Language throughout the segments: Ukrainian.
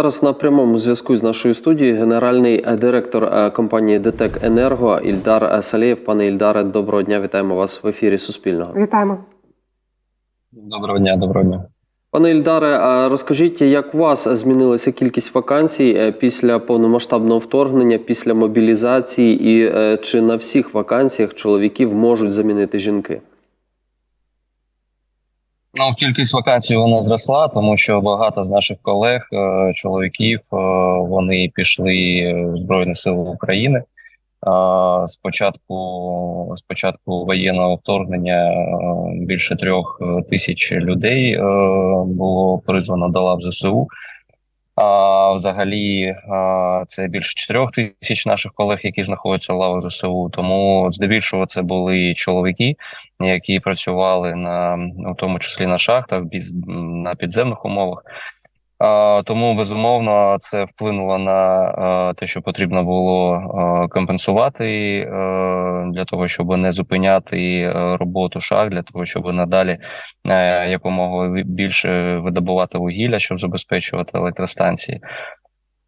Зараз на прямому зв'язку з нашою студією генеральний е, директор е, компанії ДТЕК Енерго Ільдар е, Салєєв. Пане Ільдаре, доброго дня. Вітаємо вас в ефірі Суспільного. Вітаємо. Доброго дня, доброго дня. Пане Ільдаре, розкажіть, як у вас змінилася кількість вакансій е, після повномасштабного вторгнення, після мобілізації, і е, чи на всіх вакансіях чоловіків можуть замінити жінки? Ну, кількість вакансій вона зросла, тому що багато з наших колег, е, чоловіків, е, вони пішли в Збройні Сили України. А Спочатку, спочатку воєнного вторгнення е, більше трьох е, тисяч людей е, було призвано до лав ЗСУ. А взагалі це більше чотирьох тисяч наших колег, які знаходяться в лавах ЗСУ. Тому здебільшого це були чоловіки, які працювали на у тому числі на шахтах, на підземних умовах. Тому безумовно це вплинуло на те, що потрібно було компенсувати е, для того, щоб не зупиняти е, роботу шахт, для того, щоб надалі е, якомога більше видобувати вугілля, щоб забезпечувати електростанції.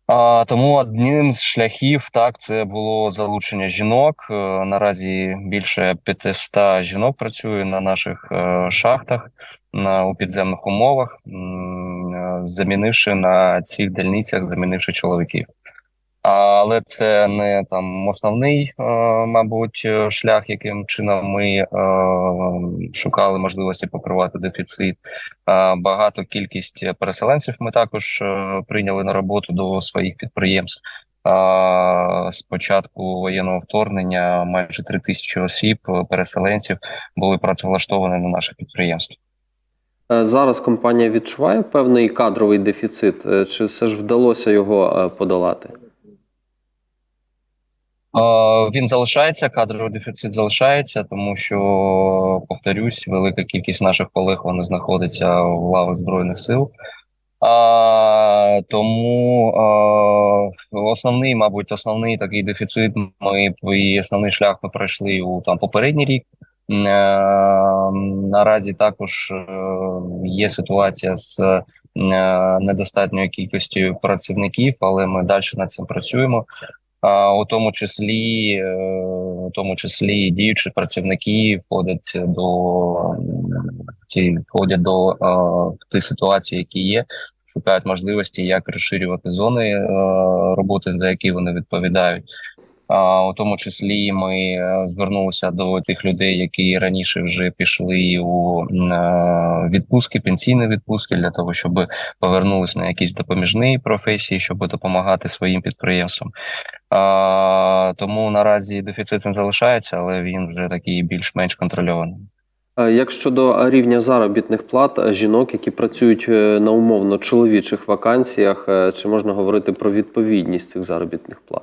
А, тому одним з шляхів так це було залучення жінок. Е, Наразі більше 500 жінок працює на наших е, шахтах на у підземних умовах, е, замінивши на цих дільницях, замінивши чоловіків. Але це не там основний, е, мабуть, шлях, яким чином ми е, шукали можливості покривати дефіцит. Е, Багато кількість переселенців ми також прийняли на роботу до своїх підприємств. З початку воєнного вторгнення майже три тисячі осіб, переселенців, були працевлаштовані на наших підприємствах. Е, Зараз компанія відчуває певний кадровий дефіцит, е, чи все ж вдалося його е, подолати? Він залишається, кадровий дефіцит залишається, тому що повторюсь, велика кількість наших колег вони знаходяться в лавах збройних сил. А, тому а, основний, мабуть, основний такий дефіцит. Ми і основний шлях ми пройшли у там попередній рік. Е, наразі також е, є ситуація з е, недостатньою кількістю працівників, але ми далі над цим працюємо. У тому числі, у тому числі діючі працівники входять до ці входять до тих ситуацій, які є, шукають можливості, як розширювати зони роботи, за які вони відповідають. У тому числі ми е, звернулися до тих людей, які раніше вже пішли у е, відпустки, пенсійні відпустки, для того, щоб повернулися на якісь допоміжні професії, щоб допомагати своїм підприємствам. Тому наразі дефіцит він залишається, але він вже такий більш-менш контрольований. Як щодо рівня заробітних плат жінок, які працюють е, на умовно чоловічих вакансіях, чи можна говорити про відповідність цих заробітних плат?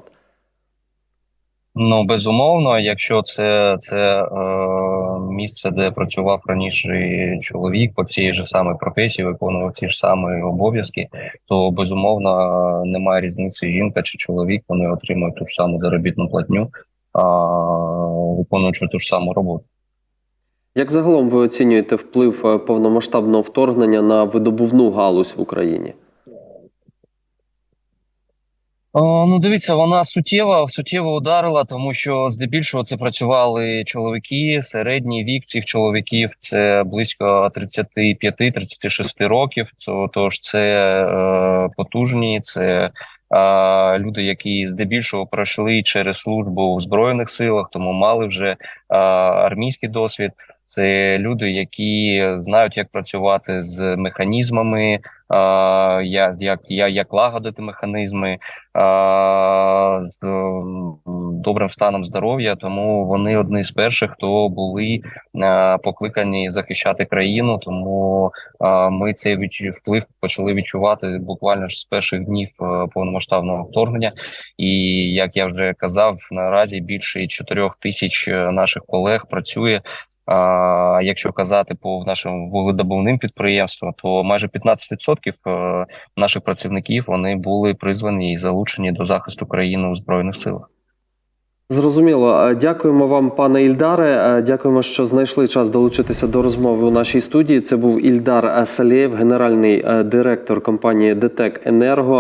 Ну, безумовно, якщо це, це е, місце, де працював раніше чоловік по цій же самій професії, виконував ті ж самі обов'язки, то безумовно немає різниці жінка чи чоловік, вони отримують ту ж саму заробітну платню, а, виконуючи ту ж саму роботу. Як загалом ви оцінюєте вплив е, повномасштабного вторгнення на видобувну галузь в Україні? О, ну, дивіться, вона суттєво, суттєво ударила, тому що здебільшого це працювали чоловіки. Середній вік цих чоловіків це близько 35-36 років. Тож це е, потужні, це е, люди, які здебільшого пройшли через службу в збройних силах, тому мали вже е, армійський досвід. Це люди, які знають, як працювати з механізмами, як, як, як лагодити механізми з добрим станом здоров'я, тому вони одні з перших, хто були покликані захищати країну. Тому ми цей вплив почали відчувати буквально ж з перших днів е, повномасштабного вторгнення. І як я вже казав, наразі більше 4 тисяч е, наших колег працює. А якщо казати по нашим вугледобувним підприємствам, то майже 15% е, наших працівників вони були призвані і залучені до захисту країни у збройних силах. Зрозуміло. Е, Дякуємо вам, пане Ільдаре. Е, Дякуємо, що знайшли час долучитися до розмови у нашій студії. Це був Ільдар Салєєв, генеральний директор компанії ДТЕК Енерго.